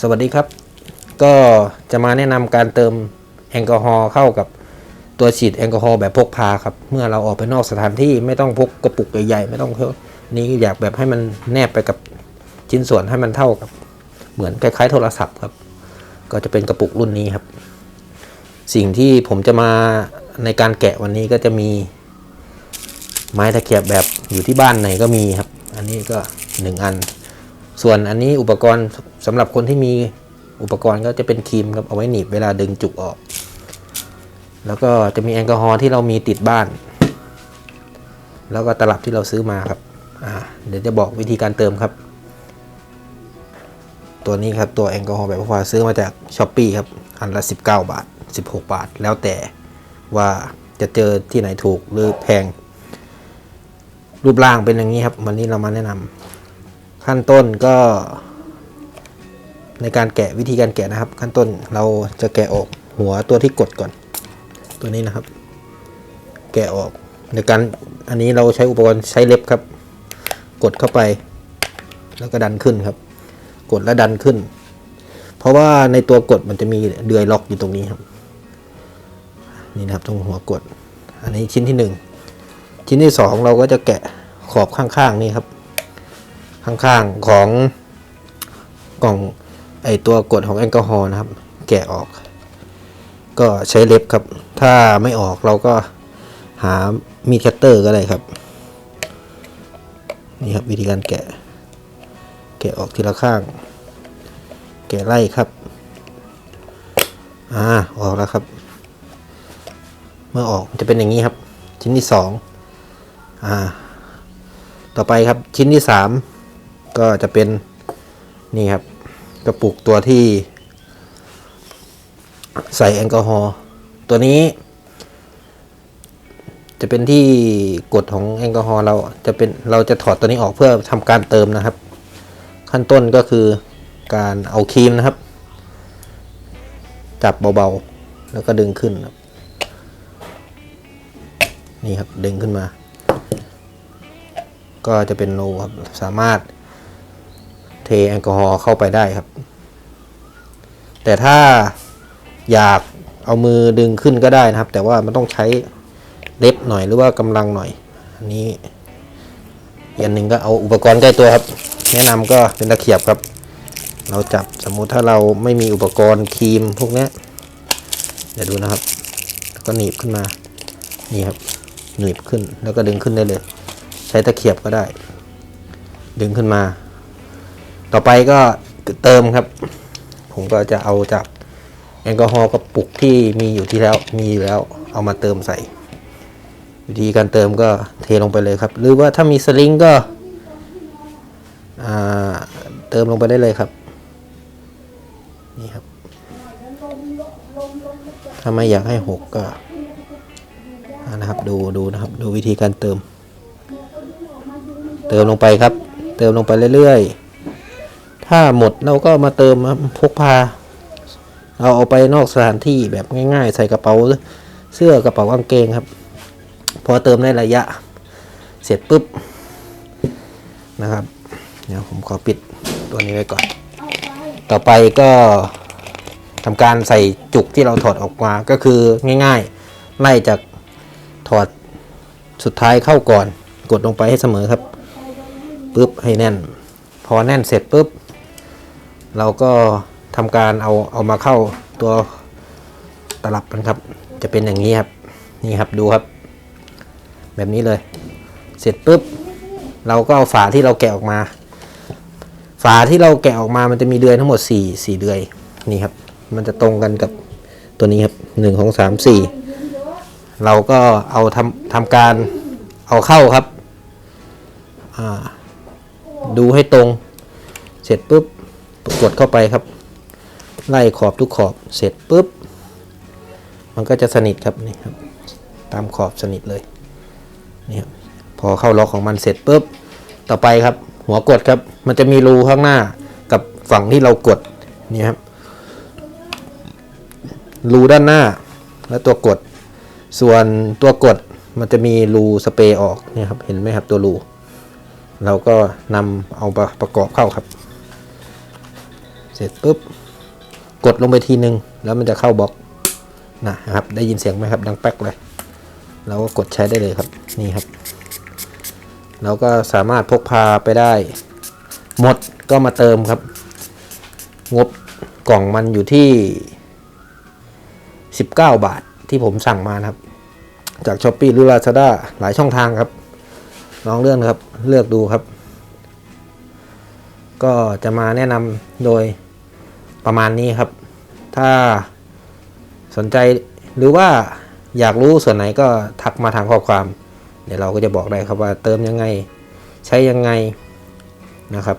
สวัสดีครับ ก็จะมาแนะนำการเติมแอลกอฮอล์เข้ากับตัวฉีดแอลกอฮอล์แบบพกพาครับ เมื่อเราออกไปนอกสถานที่ไม่ต้องพกกระปุกใหญ่ๆไม่ต้องเพิ่มนี่อยากแบบให้มันแนบไปกับชิ้นส่วนให้มันเท่ากับ เหมือนคล้ายๆ โทรศัพท์ครับ ก็จะเป็นกระปุกรุ่นนี้ครับ สิ่งที่ผมจะมาในการแกะวันนี้ก็จะมี ไม้ตะเกียบแบบอยู่ที่บ้านไหนก็มีครับ อันนี้ก็หนึ่งอัน ส่วนอันนี้อุปกรณ์ สำหรับคนที่มีอุปกรณ์ก็จะเป็นครีมครับเอาไว้หนีบเวลาดึงจุกออก แล้วก็จะมีแอลกอฮอล์ที่เรามีติดบ้าน แล้วก็ตลับที่เราซื้อมาครับเดี๋ยวจะบอกวิธีการเติมครับ ตัวนี้ครับตัวแอลกอฮอล์แบบพกพาซื้อมาจากช้อปปีครับอันละ 19 บาท 16 บาท แล้วแต่ว่าจะเจอที่ไหนถูกหรือแพง รูปร่างเป็นอย่างนี้ครับ วันนี้เรามาแนะนำขั้นต้นก็ ในการแกะวิธีการแกะนะครับ ขั้นต้นเราจะแกะออกหัวตัวที่กดก่อน ตัวนี้นะครับ แกะออกในการอันนี้เราใช้อุปกรณ์ใช้เล็บครับ กดเข้าไป แล้วก็ดันขึ้นครับ กดแล้วดันขึ้น เพราะว่าในตัวกดมันจะมีเดือยล็อกอยู่ตรงนี้ครับ นี่นะครับตรงหัวกด อันนี้ชิ้นที่หนึ่งชิ้นที่สองเราก็จะแกะขอบข้างๆนี่ครับ ข้างๆของกล่อง ไอตัวกดของแอลกอฮอล์นะครับ แกะออก ก็ใช้เล็บครับ ถ้าไม่ออกเราก็หามีดคัตเตอร์ก็ได้ครับ นี่ครับวิธีการแกะ แกะออกทีละข้าง แกะไล่ครับอ่าออกแล้วครับ เมื่อออกมันจะเป็นอย่างนี้ครับ ชิ้นที่สองอ่าต่อไปครับชิ้นที่สามก็จะเป็นนี่ครับ กระปุกตัวที่ ใส่แอลกอฮอล์ตัวนี้ จะเป็นที่กดของแอลกอฮอล์เราจะเป็นเราจะถอดตัวนี้ออกเพื่อทำการเติมนะครับ ขั้นต้นก็คือการเอาครีมนะครับ จับเบาๆ แล้วก็ดึงขึ้นครับนี่ครับดึงขึ้นมา ก็จะเป็นรูครับสามารถเทแอลกอฮอล์เข้าไปได้ครับ แต่ถ้าอยากเอามือดึงขึ้นก็ได้นะครับ แต่ว่ามันต้องใช้เล็บหน่อยหรือว่ากำลังหน่อยอันนี้อีกอันหนึ่งก็เอาอุปกรณ์ใกล้ตัวครับ แนะนำก็เป็นตะเขียบครับ เราจับสมมุติถ้าเราไม่มีอุปกรณ์ครีมพวกนี้เดี๋ยวดูนะครับก็หนีบขึ้นมานี่ครับหนีบขึ้นแล้วก็ดึงขึ้นได้เลย ใช้ตะเขียบก็ได้ ดึงขึ้นมา ต่อไปก็เติมครับ ผมก็จะเอาจากแอลกอฮอล์กระปุกที่มีอยู่ที่แล้วมีอยู่แล้วเอามาเติมใส่ วิธีการเติมก็เทลงไปเลยครับ หรือว่าถ้ามีสลิงก็เติมลงไปได้เลยครับนี่ครับ ถ้าไม่อยากให้หกก็นะครับดูดูนะครับดูวิธีการเติม เติมลงไปครับ เติมลงไปเรื่อยๆ ถ้าหมดเราก็มาเติมพกพาเราเอาไปนอกสถานที่แบบง่าย ๆ ใส่กระเป๋าเสื้อกระเป๋ากางเกงครับ พอเติมได้ระยะ เสร็จปุ๊บนะครับเดี๋ยวผมขอปิดตัวนี้ไว้ก่อน ต่อไปก็ทำการใส่จุกที่เราถอดออกมาก็คือง่ายๆไล่จากถอดสุดท้ายเข้าก่อน กดลงไปให้เสมอครับปุ๊บให้แน่น พอแน่นเสร็จปุ๊บ เราก็ทำการเอาเอามาเข้าตัวตลับกันครับ จะเป็นอย่างนี้ครับ นี่ครับดูครับ แบบนี้เลย เสร็จปุ๊บ เราก็เอาฝาที่เราแกะออกมา ฝาที่เราแกะออกมามันจะมีเดือยทั้งหมด4 4เดือยนี่ครับ มันจะตรงกันกับตัวนี้ครับหนึ่งของสามสี่เราก็เอาทำทำการเอาเข้าครับ ดูให้ตรง เสร็จปุ๊บ กดเข้าไปครับ ไล่ขอบทุกขอบเสร็จปุ๊บ มันก็จะสนิทครับนี่ครับ ตามขอบสนิทเลยนี่ครับพอเข้าล็อกของมันเสร็จปุ๊บ ต่อไปครับ หัวกดครับ มันจะมีรูข้างหน้ากับฝั่งที่เรากดนี่ครับรูด้านหน้าและตัวกด ส่วนตัวกดมันจะมีรูสเปรย์ออกนี่ครับเห็นไหมครับตัวรูเราก็นำเอาประกอบเข้าครับ ร็จปุ๊บกดลงไปทีนึง แล้วมันจะเข้าบล็อกนะครับได้ยินเสียงไหมครับ ดังแป๊กเลยเราก็กดใช้ได้เลยครับนี่ครับ เราก็สามารถพกพาไปได้ หมดก็มาเติมครับ งบกล่องมันอยู่ที่ 19 บาทที่ผมสั่งมานะครับ จาก s h อ p e e หรือ Lazada หลายช่องทางครับลองเลือกนครับเลือกดูครับ ก็จะมาแนะนำโดย ประมาณนี้ครับ ถ้าสนใจหรือว่าอยากรู้ส่วนไหนก็ทักมาทางข้อความ เดี๋ยวเราก็จะบอกได้ครับว่าเติมยังไง ใช้ยังไงนะครับ